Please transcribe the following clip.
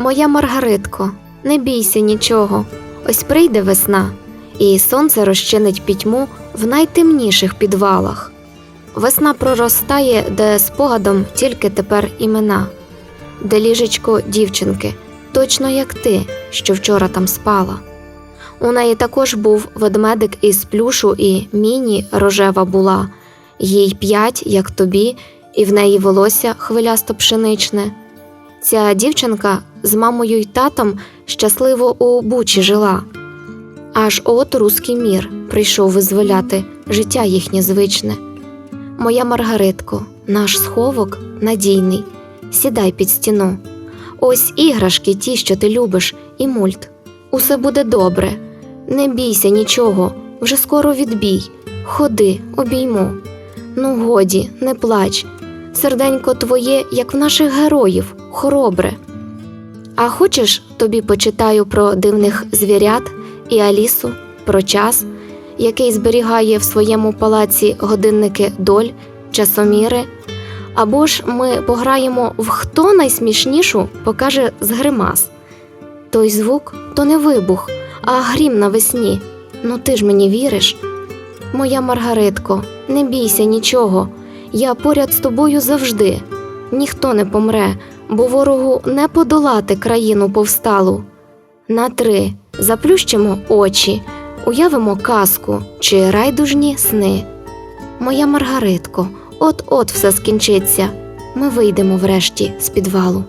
Моя Маргаритко, не бійся нічого, ось прийде весна, і сонце розчинить пітьму в найтемніших підвалах. Весна проростає, де спогадом тільки тепер імена, де ліжечко дівчинки, точно як ти, що вчора там спала. У неї також був ведмедик із плюшу, і міні рожева була, їй п'ять, як тобі, і в неї волосся хвилясто пшеничне. Ця дівчинка з мамою й татом щасливо у бучі жила. Аж от руський мір прийшов визволяти життя їхнє звичне. Моя Маргаритко, наш сховок надійний, сідай під стіну. Ось іграшки ті, що ти любиш, і мульт. Усе буде добре. Не бійся нічого, вже скоро відбій. Ходи, обійму. Ну, годі, не плач. Серденько твоє, як в наших героїв, хоробре. А хочеш, тобі почитаю про дивних звірят і Алісу, про час, який зберігає в своєму палаці годинники доль, часоміри. Або ж ми пограємо в хто найсмішнішу покаже з гримас. Той звук то не вибух, а грім навесні. Ну ти ж мені віриш? Моя Маргаритко, не бійся нічого. Я поряд з тобою завжди. Ніхто не помре, бо ворогу не подолати країну повсталу. На три заплющимо очі, уявимо казку чи райдужні сни. Моя Маргаритко, от-от все скінчиться. Ми вийдемо врешті з підвалу.